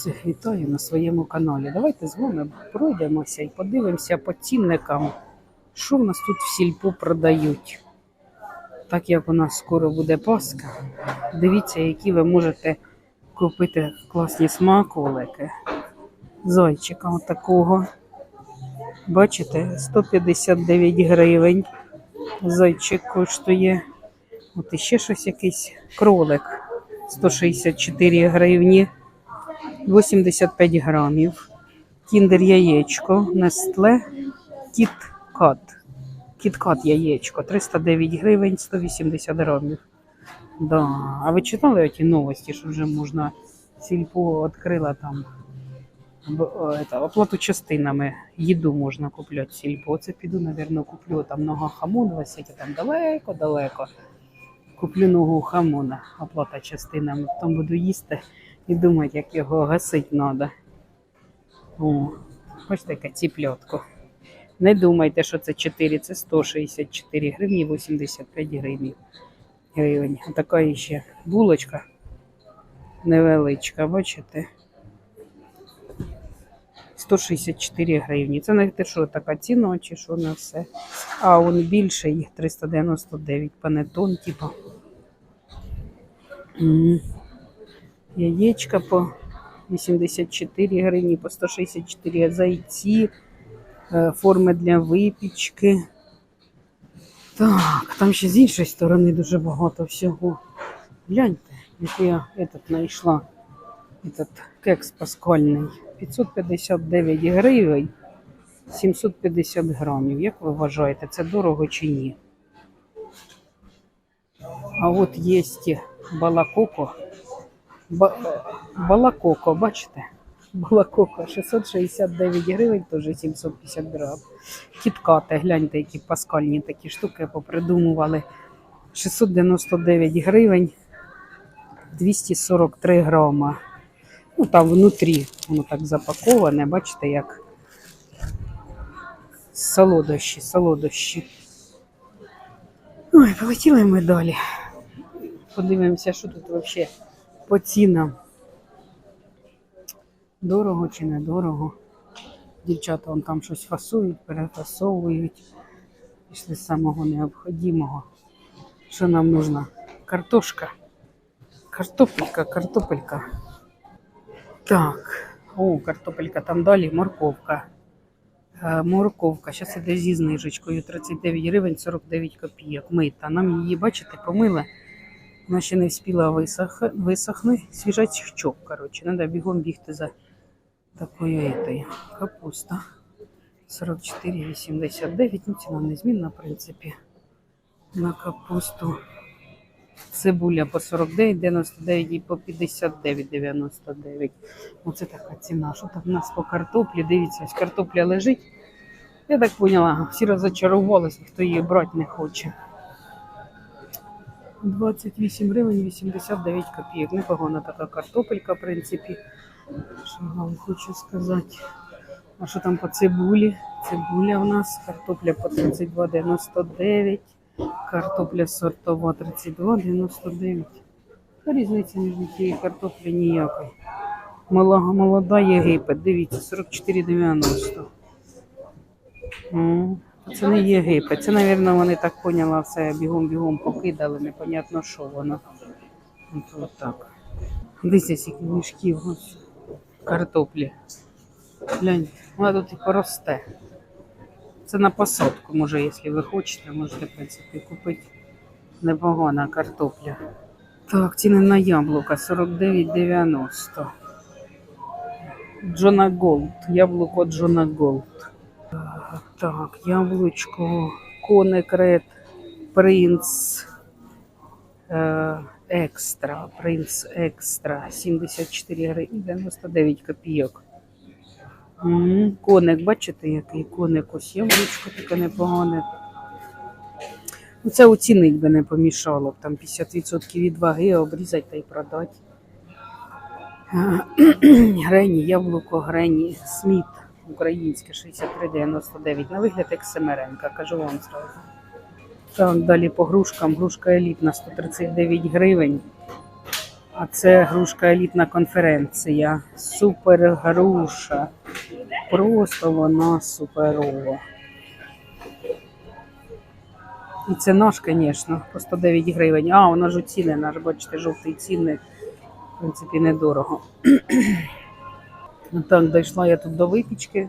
Всіх вітаю на своєму каналі. Давайте з вами пройдемося і подивимося по цінникам, що в нас тут в сільпо продають. Так як у нас скоро буде Пасха, дивіться, які ви можете купити класні смаколики. Зайчика отакого. Бачите, 159 гривень. Зайчик коштує. От іще щось якийсь кролик. 164 гривні. 85 грамів. Кіндер яєчко, Нестле, Кіт-Кат. Кіт-Кат яєчко, 309 гривень, 180 грамів. Да. А ви читали оті новості, що вже можна сільпо відкрила там это, оплату частинами. Їду можна купляти сільпо. Це піду, напевно, куплю там нога хамон висить, там далеко-далеко. Куплю ногу хамона, оплата частинами. Потім буду їсти і думати, як його гасити треба. О, ось таке ціплятко. Не думайте, що це 4, це 164 гривні 85 гривень. гривень. А така ще булочка невеличка, бачите? 164 гривні. Це не те, що така ціна, чи що на все. А он більший 399 панетон, типу. Яєчка по 84 гривні, по 164 зайці, е, форми для випічки. Так, там ще з іншої сторони дуже багато всього. Гляньте, яку я этот знайшла. Этот кекс паскальний. 559 гривень, 750 грамів. Як ви вважаєте, це дорого чи ні? А от є балакоко. Ба- балакоко, бачите? Балакоко 669 гривень, теж 750 грам. Кіткати, гляньте, які паскальні такі штуки попридумували. 699 гривень, 243 грама. Ну, там внутрі воно так запаковане, бачите, як солодощі, солодощі. Ой, полетіли ми далі. Подивимося, що тут взагалі по цінам. Дорого чи недорого. Дівчата вон там щось фасують, перефасовують. Пішли з самого необхідного. Що нам нужна? Картошка. Картопелька, картопелька. Так, о, картопелька там далі, морковка. Е, морковка, зараз іде зі знижечкою 39 гривень 49 копійок. Мита. Нам її, бачите, помили. Вона ще не встигла висох... висохне. Свіжачок, коротше. Треба бігом бігти за такою етою. Капуста 44,89. Ну, ціна незмінна, в принципі. На капусту. Цибуля по 49,99 і по 59,99. Оце така ціна. Що там в нас по картоплі? Дивіться, ось картопля лежить. Я так поняла, всі розочарувалися, хто її брати не хоче. 28 гривень 89 копійок. Непогана така картопелька, в принципі. Що вам хочу сказати. А що там по цибулі? Цибуля у нас, картопля по 32,99. Картопля сортова 32,99. Та Різниці між тією картоплі ніякої. Молода, молода Єгипет, дивіться, 44,90. Це не Єгипет. Це, мабуть, вони так поняла, все бігом-бігом покидали, непонятно, що воно. От, от так. Дивіться, скільки мішків ось картоплі. Глянь, вона тут і поросте. Це на посадку, може, якщо ви хочете, можете, в принципі, купити непогана картопля. Так, ціни на яблука 49,90. Джона Голд. Яблуко Джона Голд. Так, яблучко, коник принц е, екстра, принц екстра, 74 гривні 99 копійок. М, Коник, бачите, який коник? Ось яблучко таке непогане. Ну, це оцінить би не помішало. Там 50% від ваги обрізати та й продати. Грені, яблуко, грені, сміт українське 63,99. На вигляд як Семеренка, кажу вам зразу. Так, далі по грушкам. Грушка елітна 139 гривень. А це грушка елітна конференція. Супер груша. Просто вона суперова. І це наш, звісно, по 109 гривень. А, вона ж оцінена, бачите, жовтий цінник. В принципі, недорого. Так, дійшла я тут до випічки.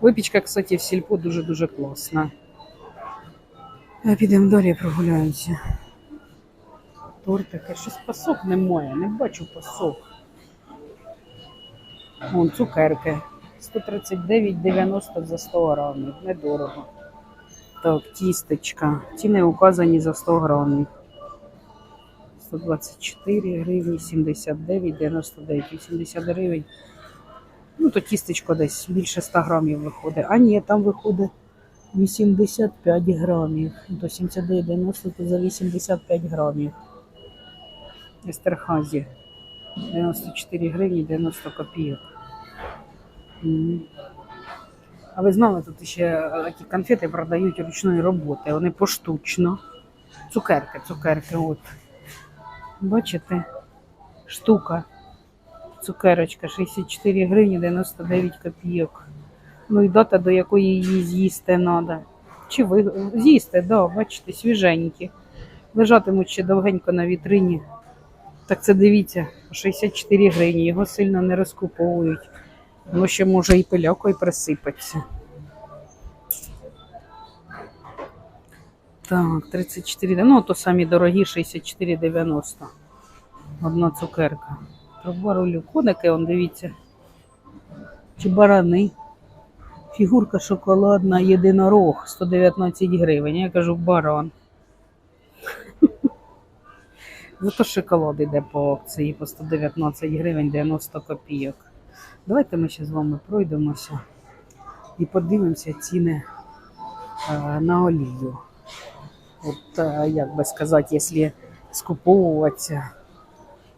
Випічка, кстати, в сільпо дуже-дуже класна. Підемо далі прогуляємося. Тортики, щось пасок немає, не бачу пасок. Вон цукерки. 139,90 за 100 грамів. Недорого. Так, тістечка. Ціни указані за 100 грамів. 124 гривні, 79, 99, 80 гривень. Ну, то тістечко десь більше 100 грамів виходить. А ні, там виходить 85 грамів. До 79, 90 то за 85 грамів. Естерхазі. 94 гривні 90 копійок. А ви знали, тут ще е, такі конфети продають ручної роботи. Вони поштучно. Цукерки, цукерки, от. Бачите? Штука. Цукерочка 64 гривні 99 копійок. Ну і дата, до якої її з'їсти треба. Чи ви з'їсти, да, бачите, свіженькі. Лежатимуть ще довгенько на вітрині. Так це дивіться, 64 гривні. Його сильно не розкуповують. Воно ще може і пилякою присипатися. Так, 34. Ну, то самі дорогі 64,90. Одна цукерка. Рулю коники, он дивіться. Чи барани. Фігурка шоколадна, єдинорог 119 гривень. Я кажу баран. Зато шоколад іде по акції по 119 гривень 90 копійок. Давайте ми ще з вами пройдемося і подивимося ціни е, на олію. От, е, як би сказати, якщо скуповуватися,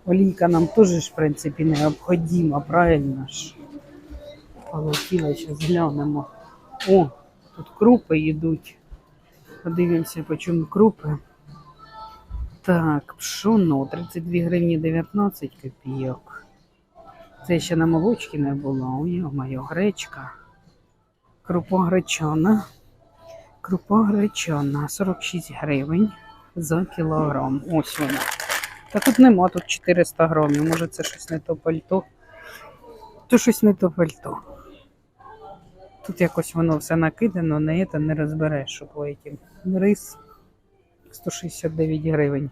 олійка нам теж, в принципі, необхідна, правильно ж. Полетіла, зараз глянемо. О, тут крупи йдуть. Подивимося, по чому крупи. Так, пшоно 32 гривні 19 копійок. Це ще на молочці не було. Ой, моя гречка. Крупа гречана. Крупа гречана 46 гривень за кілограм. Ось вона. Та тут нема, тут 400 грамів. Може це щось не то пальто. То щось не то пальто. Тут якось воно все накидано, не це не розбереш, що потім. Рис 169 гривень.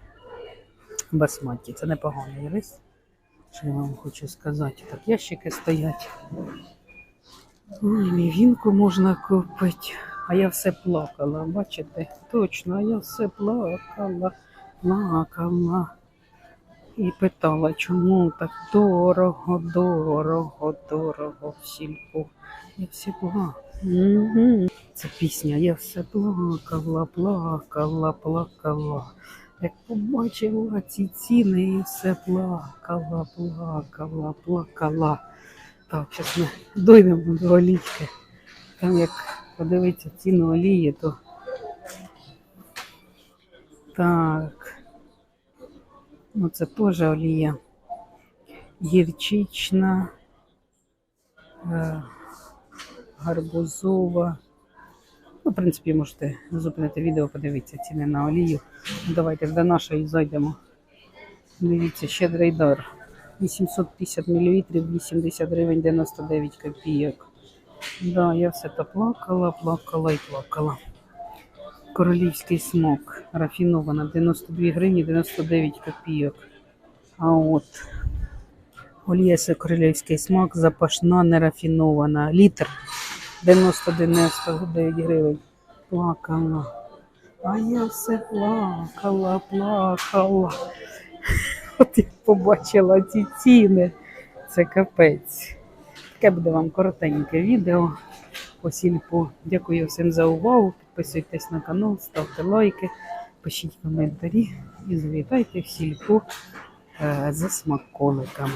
Басматі. Це непоганий рис. Що я вам хочу сказати? Так, ящики стоять. Ой, мівінку можна купити. А я все плакала, бачите? Точно, а я все плакала, плакала. І питала, чому так дорого, дорого, дорого в сільпо. Я плакала. Угу. Це пісня. Я все плакала, плакала, плакала. Як побачила ці ціни, і все плакала, плакала, плакала. Так, зараз ми дойдемо до олійки. Там як подивитися ціну олії, то так. Ну це теж олія. Гірчична, е, гарбузова. Ну, в принципі, можете зупинити відео, подивитися ціни на олію. Давайте до нашої зайдемо. Дивіться, щедрий дар. 850 мл, 80 гривень 99 копійок. Да, я все то плакала, плакала і плакала. Королівський смок. Рафінована 92 гривні 99 копійок. А от Олія королівський смак, запашна, нерафінована. Літр 99 гривень. Плакала. А я все плакала, плакала. От я побачила ці ціни. Це капець. Таке буде вам коротеньке відео по. Дякую всім за увагу. Підписуйтесь на канал, ставте лайки, пишіть коментарі і завітайте в сільпу е, за смаколиками.